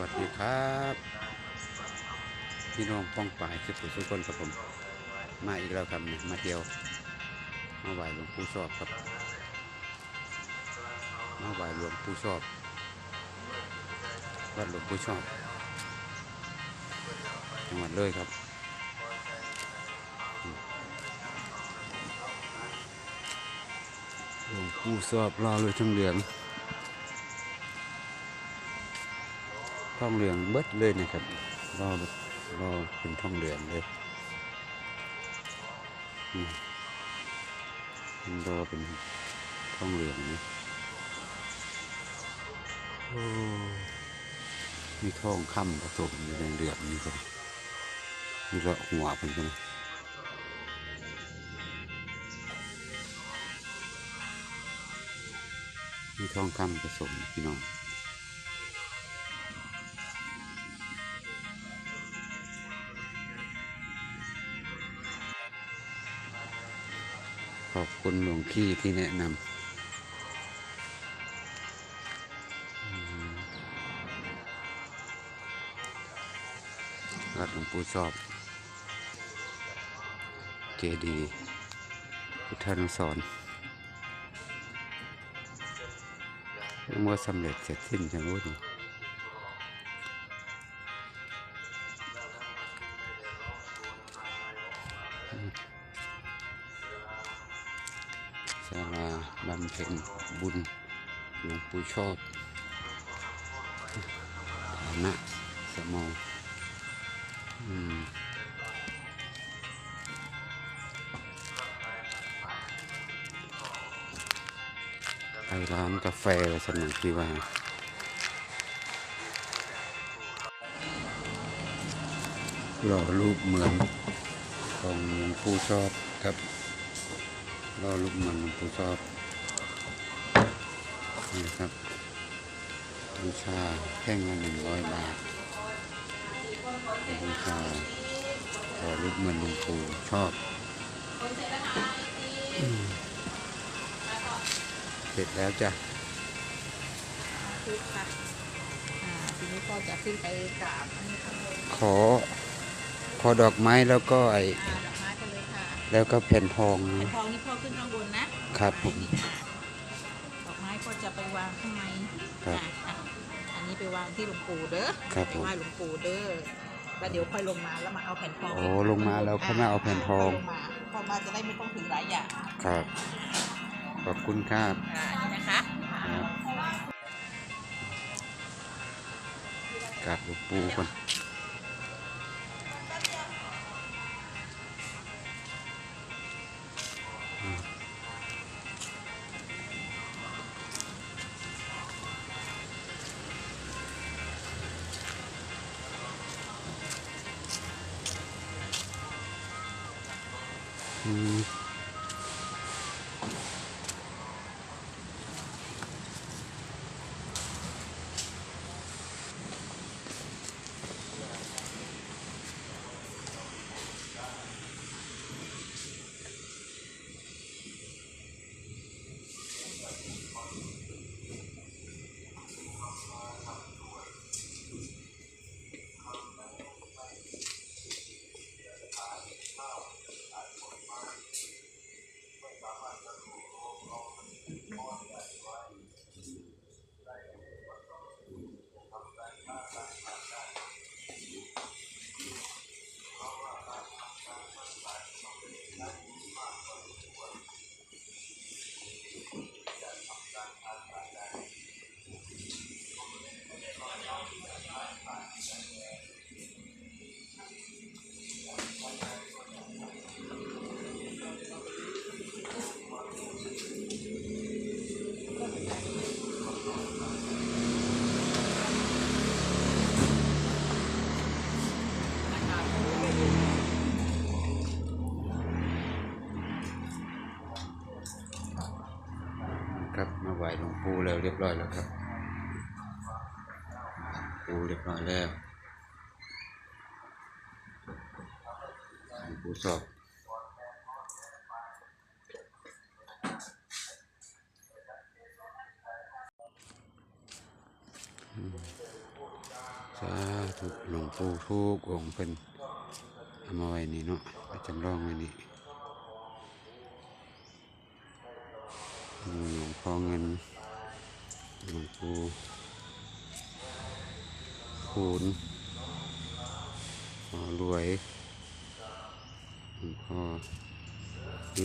วัสดีครับ พี่น้องป้องป่ายคือผู้สุคนกับผม มาอีกแล้วครับนี่มาเที่ยว มาไหวหลวงปู่ชอบครับ มาไหวหลวงปู่ชอบวัดหลวงปู่ชอบจังหวัดเลยครับหลวงปู่ชอบรอเลยทั้งเหลือง องเหลืองเบิดเลยนะครับรอรอเป็นทองเหลืองเลยอืมมันรอเป็นทองเหลืองนี่โอ้มีทองค่ำผสมอยู่ในเหลืองนี่ครับมีละหัวเป็นกันมีทองค่ำผสมพี่น้อง อบคุณหลวงพี่ที่แนะนำวัดหลวงปู่ชอบ เจดีพุทธานุสรณ์เมื่อสำเร็จเสร็จสิ้นจังวุ้น ศาลาบำเพ็ญบุญหลวงปู่ชอบฐานะสมออืมไปร้านกาแฟอะไรสมัยที่ว่าหล่อรูปเหมือนของหลวงปู่ชอบครับ ล่อรูปเหมือนหลวงปู่ชอบนี่ครับบูชาแท่งละหนึ่งร้อยบาทบูชาหล่อรูปเหมือนหลวงปู่ชอบอืมเสร็จแล้วจ้ะคือค่ะอ่าทีนี้ก็จะขึ้นไปกราบอันนี้ข้างบนขอ ขอดอกไม้แล้วก็ไอ แล้วก็แผ่นทองแผ่นนะทองนี่พ่อขึ้นข้างบนนะครับผมดอกไม้ก็จะไปวางข้างในครับอะอะอันนี้ไปวางที่หลวงปู่เด้อครับไปผมไหว้หลวงปู่เด้อแล้วเดี๋ยวค่อยลงมาแล้วมาเอาแผ่นทองโอ้ลงมาแล้วค่อยมาเอาแผ่นทองค่ยลมาเพราะมาจะได้ไม่ต้องถือหลายอย่างครับขอบคุณครับอ่าอันนี้นะคะครับกราบหลวงปู่ก่อน อื บร้อยแล้วครับปูเรียบร้อยแล้วปู่สอบสาธุหลวงปู่ทุกองค์เป็นเอามาไว้นี่เนาะเอาจำลองไว้นี่หลวงพ่อเงิน หลวงปู่คูณพ่อรวยหลวงพ่อ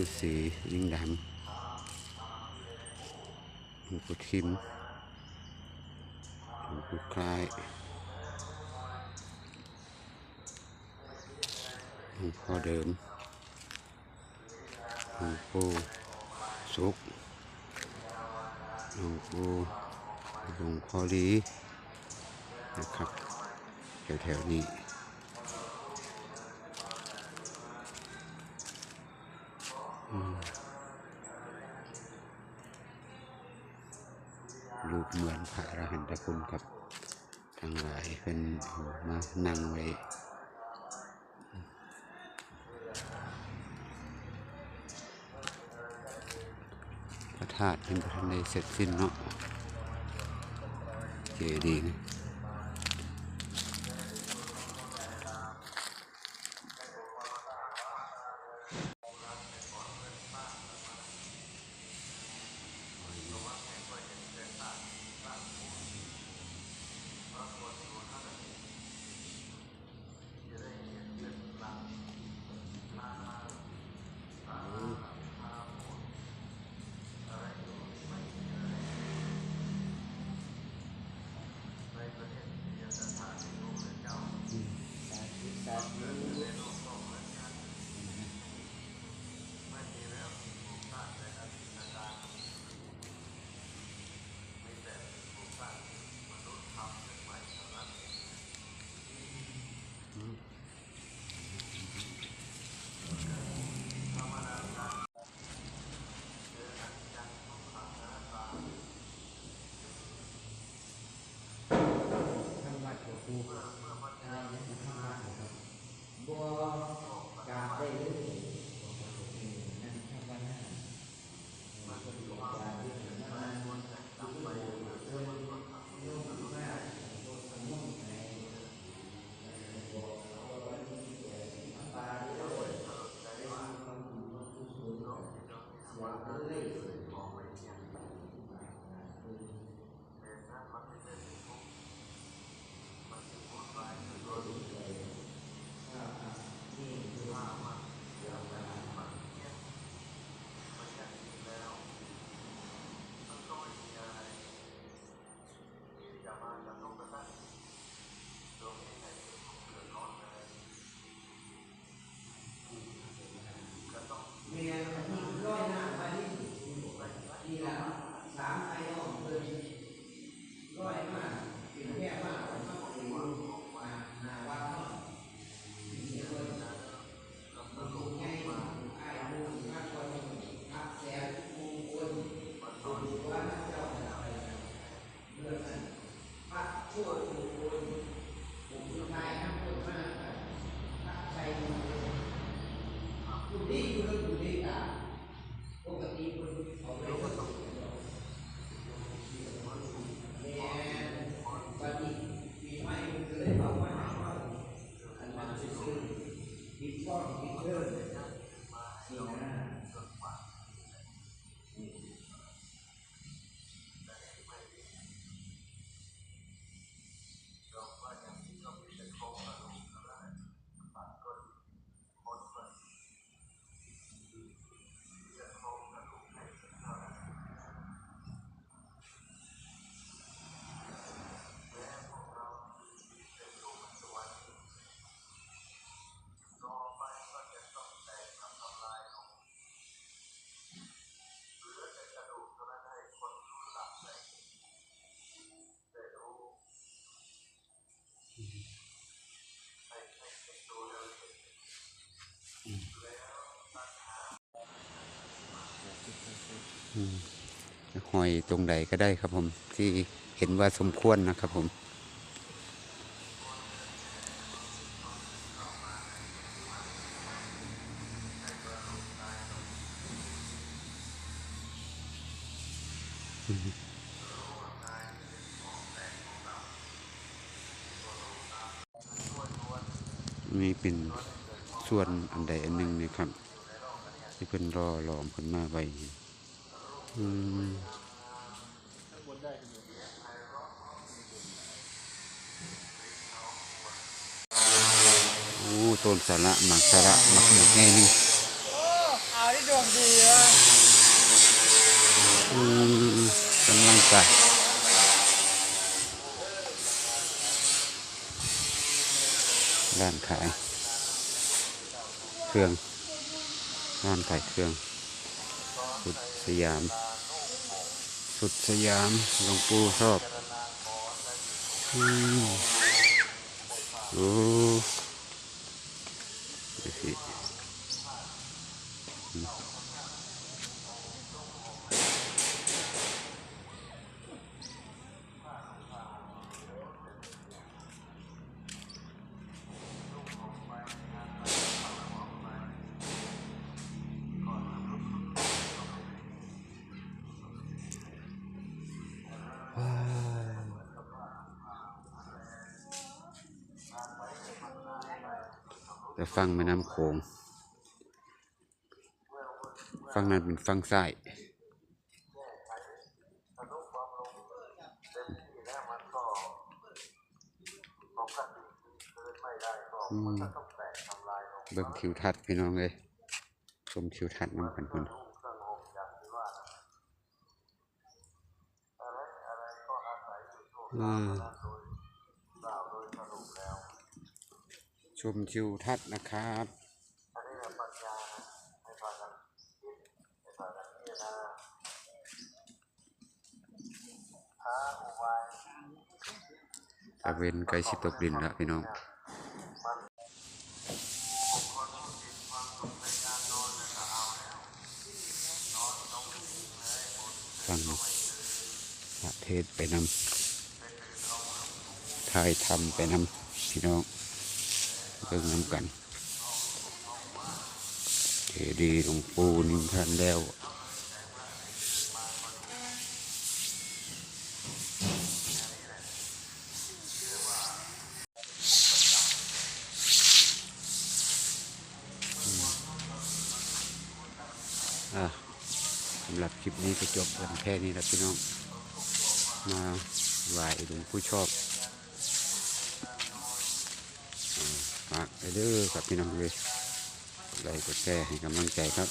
ฤาษีลิงดำหลวงปู่ทิมหลวงปู่คลายหลวงพ่อเดิมหลวงปู่สุกหลวงปู่ ลงพอดีนะครับแถวๆนี้รูปเหมือนพระอรหันตคุณครับ ทั้งหลายเป็นเอามานั่งไว้พระธาตุเป็นพระทันในเสร็จสิ้นเนาะ เจ หอยตรงใดก็ได้ครับผมที่เห็นว่าสมควรนะครับผมนี่เป็นส่วนอันใดอันหนึ่งนะครับ ที่เพิ่นรอหลอมเพิ่นมาไว้ อืมโอ้ต้นสาระหมักสาระหมักหมกแง่นี่เอาได้ดวงดีเลยอืมกำลังใส่ร้านขาย เครื่องร้านขายเครื่องสุด สยาม สุดสยามหลวงปู่ชอบอืมโอ้ดูสิ อืมแต่ฟังแม่น้ำโขงฟังนั้นเป็นฟังซ้ายอืมเบิ่งทิวทัศน์พี่น้องเลยชมทิวทัศน์น้ำกันคนอืม ชมทิวทัศน์นะครับตะเวนไกลสิตกดินแล้วพี่น้องฟังพระเทศไปนำถ่ายทำไปนำพี่น้อง เบิ่งนำกันเจดีย์หลวงปู่นิมทันแล้วอะสำหรับคลิปนี้ก็จบกันแค่นี้แล้วพี่น้อง มาไหว้หลวงผู้ชอบากไปเด้อกับพี่น้องเลยไลค์กดแชร์ให้กำลังใจครับ